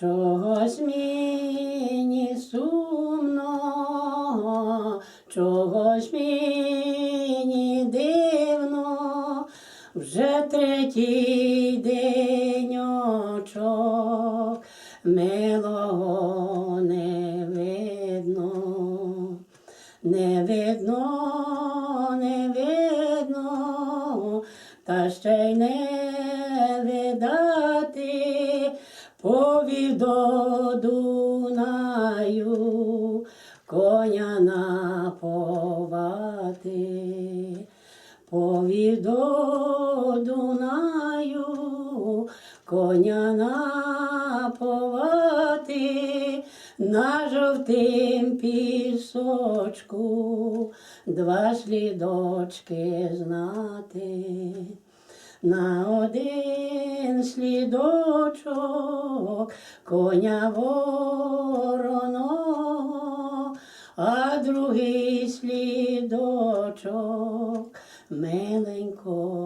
Чогось мені сумно, чогось мені дивно, вже третій деньочок милого не видно, не видно, не видно, та ще й не видати повів до Дунаю, коня наповати, повів до Дунаю, коня наповати, на жовтим пісочку два слідочки знати. На один слідочок коня вороного, а другий слідочок миленького